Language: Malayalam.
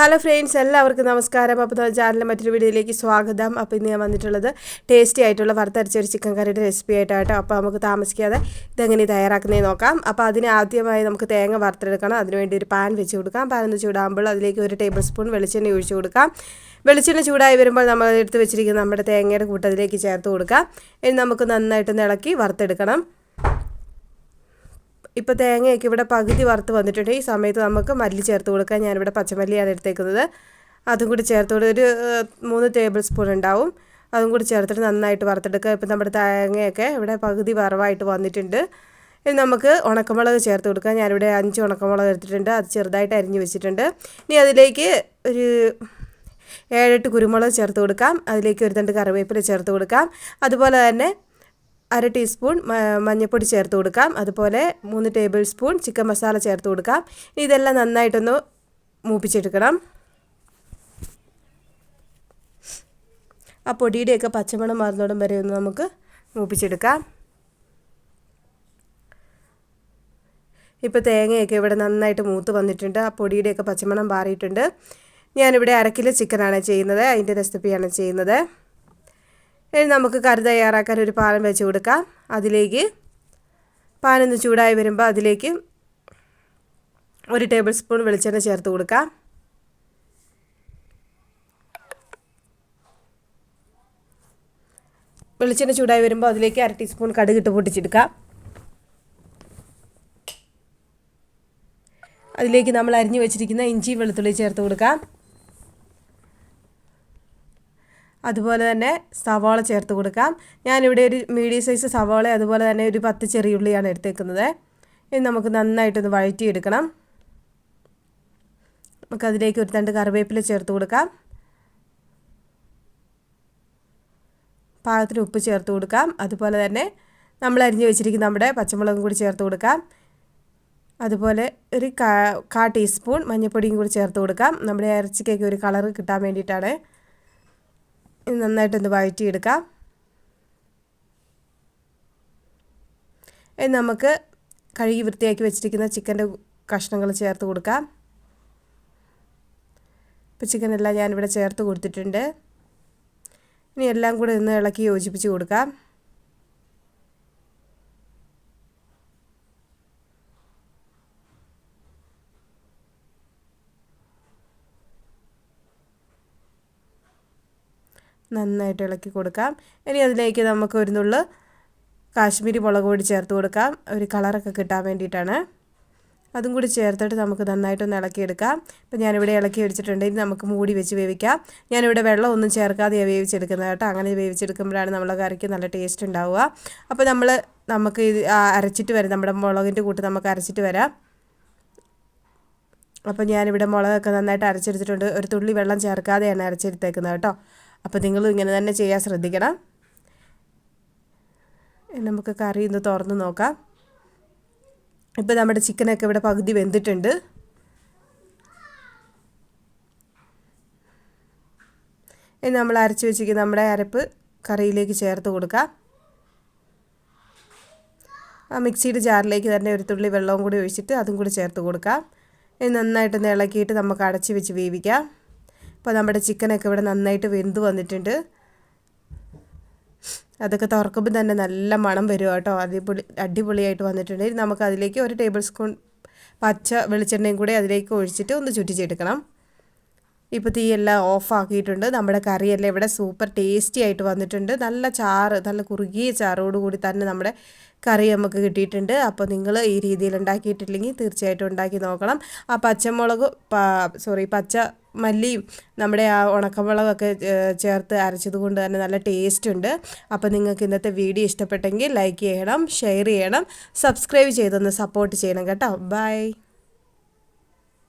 ഹലോ ഫ്രണ്ട്സ് എല്ലാവർക്കും നമസ്കാരം. അപ്പോൾ ചാനലിലെ മറ്റൊരു വീഡിയോയിലേക്ക് സ്വാഗതം. അപ്പോൾ ഇന്ന് ഞാൻ വന്നിട്ടുള്ളത് ടേസ്റ്റി ആയിട്ടുള്ള വറുത്തരച്ചൊരു ചിക്കൻ കറിയുടെ റെസിപ്പി ആയിട്ടാട്ടോ. അപ്പോൾ നമുക്ക് താമസിക്കാതെ ഇതെങ്ങനെ തയ്യാറാക്കുന്നതെന്ന് നോക്കാം. അപ്പോൾ അതിന് ആദ്യമായി നമുക്ക് തേങ്ങ വറുത്തെടുക്കണം. അതിനുവേണ്ടി ഒരു പാൻ വെച്ച് കൊടുക്കാം. പാൻ ഒന്ന് ചൂടാകുമ്പോൾ അതിലേക്ക് ഒരു ടേബിൾ സ്പൂൺ വെളിച്ചെണ്ണ ഒഴിച്ചു കൊടുക്കാം. വെളിച്ചെണ്ണ ചൂടായി വരുമ്പോൾ നമ്മൾ എടുത്ത് വെച്ചിരിക്കുന്ന നമ്മുടെ തേങ്ങയുടെ കൂട്ടത്തിലേക്ക് ചേർത്ത് കൊടുക്കാം. ഇനി നമുക്ക് നന്നായിട്ട് ഇളക്കി വറുത്തെടുക്കണം. ഇപ്പോൾ തേങ്ങയൊക്കെ ഇവിടെ പകുതി വറുത്ത് വന്നിട്ടുണ്ട്. ഈ സമയത്ത് നമുക്ക് മല്ലി ചേർത്ത് കൊടുക്കാം. ഞാനിവിടെ പച്ചമല്ലിയാണ് എടുത്തേക്കുന്നത്. അതും കൂടി ചേർത്ത് കൊടുത്ത് ഒരു മൂന്ന് ടേബിൾ സ്പൂൺ ഉണ്ടാവും. അതും കൂടി ചേർത്തിട്ട് നന്നായിട്ട് വറുത്തെടുക്കുക ഇപ്പം നമ്മുടെ തേങ്ങയൊക്കെ ഇവിടെ പകുതി വറവായിട്ട് വന്നിട്ടുണ്ട്. ഇനി നമുക്ക് ഉണക്കമുളക് ചേർത്ത് കൊടുക്കാം. ഞാനിവിടെ അഞ്ച് ഉണക്കമുളക് എടുത്തിട്ടുണ്ട്. അത് ചെറുതായിട്ട് അരിഞ്ഞ് വെച്ചിട്ടുണ്ട്. ഇനി അതിലേക്ക് ഒരു ഏഴെട്ട് കുരുമുളക് ചേർത്ത് കൊടുക്കാം. അതിലേക്ക് ഒരു രണ്ട് കറിവേപ്പില ചേർത്ത് കൊടുക്കാം. അതുപോലെ തന്നെ അര ടീസ്പൂൺ മഞ്ഞൾപ്പൊടി ചേർത്ത് കൊടുക്കാം. അതുപോലെ മൂന്ന് ടേബിൾ സ്പൂൺ ചിക്കൻ മസാല ചേർത്ത് കൊടുക്കാം. ഇതെല്ലാം നന്നായിട്ടൊന്ന് മൂപ്പിച്ചെടുക്കണം. ആ പൊടിയുടെയൊക്കെ പച്ചമണം മാറുന്നോടം വരെ ഒന്ന് നമുക്ക് മൂപ്പിച്ചെടുക്കാം. ഇപ്പോൾ തേങ്ങയൊക്കെ ഇവിടെ നന്നായിട്ട് മൂത്ത് വന്നിട്ടുണ്ട്. ആ പൊടിയുടെയൊക്കെ പച്ചമണം മാറിയിട്ടുണ്ട്. ഞാനിവിടെ അരക്കിലെ കിലോ ചിക്കനാണ് ചെയ്യുന്നത്. അതിന്റെ റെസിപ്പിയാണ് ചെയ്യുന്നത്. ഇനി നമുക്ക് കറി തയ്യാറാക്കാൻ ഒരു പാലം വെച്ച് കൊടുക്കാം. അതിലേക്ക് പാനൊന്ന് ചൂടായി വരുമ്പോൾ അതിലേക്ക് ഒരു ടേബിൾ സ്പൂൺ വെളിച്ചെണ്ണ ചേർത്ത് കൊടുക്കാം. വെളിച്ചെണ്ണ ചൂടായി വരുമ്പോൾ അതിലേക്ക് അര ടീസ്പൂൺ കടുക് ഇട്ട് പൊട്ടിച്ചെടുക്കാം. അതിലേക്ക് നമ്മൾ അരിഞ്ഞു വെച്ചിരിക്കുന്ന ഇഞ്ചി വെളുത്തുള്ളി ചേർത്ത് കൊടുക്കാം. അതുപോലെ തന്നെ സവാള ചേർത്ത് കൊടുക്കാം. ഞാനിവിടെ ഒരു മീഡിയം സൈസ് സവാള അതുപോലെ തന്നെ ഒരു പത്ത് ചെറിയുള്ളിയാണ് എടുത്തേക്കുന്നത്. ഇത് നമുക്ക് നന്നായിട്ടൊന്ന് വഴറ്റിയെടുക്കണം. നമുക്കതിലേക്ക് ഒരു രണ്ട് കറിവേപ്പില ചേർത്ത് കൊടുക്കാം. പാകത്തിന് ഉപ്പ് ചേർത്ത് കൊടുക്കാം. അതുപോലെ തന്നെ നമ്മൾ അരിഞ്ഞു വെച്ചിരിക്കുന്ന നമ്മുടെ പച്ചമുളകും കൂടി ചേർത്ത് കൊടുക്കാം. അതുപോലെ ഒരു കാ ടീസ്പൂൺ മഞ്ഞൾപ്പൊടിയും കൂടി ചേർത്ത് കൊടുക്കാം. നമ്മുടെ ഇറച്ചിക്കൊക്കെ ഒരു കളർ കിട്ടാൻ വേണ്ടിയിട്ടാണ്. നന്നായിട്ടൊന്ന് വഴറ്റിയെടുക്കാം. ഇനി നമുക്ക് കഴുകി വൃത്തിയാക്കി വെച്ചിരിക്കുന്ന ചിക്കന്റെ കഷ്ണങ്ങൾ ചേർത്ത് കൊടുക്കാം. ഇപ്പോൾ ചിക്കനെല്ലാം ഞാനിവിടെ ചേർത്ത് കൊടുത്തിട്ടുണ്ട്. ഇനി എല്ലാം കൂടെ ഒന്ന് ഇളക്കി യോജിപ്പിച്ച് കൊടുക്കാം. നന്നായിട്ട് ഇളക്കി കൊടുക്കാം. ഇനി അതിലേക്ക് നമുക്ക് ഒരു നുള്ളു കാശ്മീരി മുളക് പൊടി ചേർത്ത് കൊടുക്കാം. ഒരു കളറൊക്കെ കിട്ടാൻ വേണ്ടിയിട്ടാണ്. അതും കൂടി ചേർത്തിട്ട് നമുക്ക് നന്നായിട്ടൊന്ന് ഇളക്കിയെടുക്കാം. ഇപ്പം ഞാനിവിടെ ഇളക്കി വെച്ചിട്ടുണ്ട്. ഇനി നമുക്ക് മൂടി വെച്ച് വേവിക്കാം. ഞാനിവിടെ വെള്ളം ഒന്നും ചേർക്കാതെയാണ് വേവിച്ചെടുക്കുന്നത് കേട്ടോ. അങ്ങനെ വേവിച്ചെടുക്കുമ്പോഴാണ് നമ്മളെ കറിക്ക് നല്ല ടേസ്റ്റ് ഉണ്ടാവുക. അപ്പോൾ നമ്മൾ നമുക്ക് ഇത് അരച്ചിട്ട് വരാം. നമ്മുടെ മുളകിന്റെ കൂട്ട് നമുക്ക് അരച്ചിട്ട് വരാം. അപ്പോൾ ഞാനിവിടെ മുളകൊക്കെ നന്നായിട്ട് അരച്ചെടുത്തിട്ടുണ്ട്. ഒരു തുള്ളി വെള്ളം ചേർക്കാതെയാണ് അരച്ചെടുത്തേക്കുന്നത് കേട്ടോ. അപ്പോൾ നിങ്ങൾ ഇങ്ങനെ തന്നെ ചെയ്യാൻ ശ്രദ്ധിക്കണം. നമുക്ക് കറി ഒന്ന് തുറന്ന് നോക്കാം. ഇപ്പോൾ നമ്മുടെ ചിക്കനൊക്കെ ഇവിടെ പകുതി വെന്തിട്ടുണ്ട്. ഇനി നമ്മൾ അരച്ച് വെച്ചിരിക്കുന്ന നമ്മുടെ അരപ്പ് കറിയിലേക്ക് ചേർത്ത് കൊടുക്കാം. ആ മിക്സിയുടെ ജാറിലേക്ക് തന്നെ ഒരു തുള്ളി വെള്ളവും കൂടി ഒഴിച്ചിട്ട് അതും കൂടി ചേർത്ത് കൊടുക്കാം. ഇനി നന്നായിട്ടൊന്ന് ഇളക്കിയിട്ട് നമുക്ക് അടച്ച് വെച്ച് വേവിക്കാം. അപ്പോൾ നമ്മുടെ ചിക്കനൊക്കെ ഇവിടെ നന്നായിട്ട് വെന്ത് വന്നിട്ടുണ്ട്. അതൊക്കെ തുറക്കുമ്പോൾ തന്നെ നല്ല മണം വരും കേട്ടോ. അടിപൊളി അടിപൊളിയായിട്ട് വന്നിട്ടുണ്ട്. നമുക്ക് അതിലേക്ക് ഒരു ടേബിൾ സ്പൂൺ പച്ച വെളിച്ചെണ്ണയും കൂടി അതിലേക്ക് ഒഴിച്ചിട്ട് ഒന്ന് ചുറ്റിച്ചെടുക്കണം. ഇപ്പോൾ തീയെല്ലാം ഓഫാക്കിയിട്ടുണ്ട്. നമ്മുടെ കറിയെല്ലാം ഇവിടെ സൂപ്പർ ടേസ്റ്റി ആയിട്ട് വന്നിട്ടുണ്ട്. നല്ല ചാറ് നല്ല കുറുകിയ ചാറോടുകൂടി തന്നെ നമ്മുടെ കറി നമുക്ക് കിട്ടിയിട്ടുണ്ട്. അപ്പോൾ നിങ്ങൾ ഈ രീതിയിൽ ഉണ്ടാക്കിയിട്ടില്ലെങ്കിൽ തീർച്ചയായിട്ടും ഉണ്ടാക്കി നോക്കണം. ആ പച്ചമുളക് സോറി പച്ച മല്ലിയും നമ്മുടെ ആ ഉണക്കമുളകൊക്കെ ചേർത്ത് അരച്ചത് കൊണ്ട് തന്നെ നല്ല ടേസ്റ്റ് ഉണ്ട്. അപ്പോൾ നിങ്ങൾക്ക് ഇന്നത്തെ വീഡിയോ ഇഷ്ടപ്പെട്ടെങ്കിൽ ലൈക്ക് ചെയ്യണം ഷെയർ ചെയ്യണം സബ്സ്ക്രൈബ് ചെയ്തൊന്ന് സപ്പോർട്ട് ചെയ്യണം കേട്ടോ. ബൈ.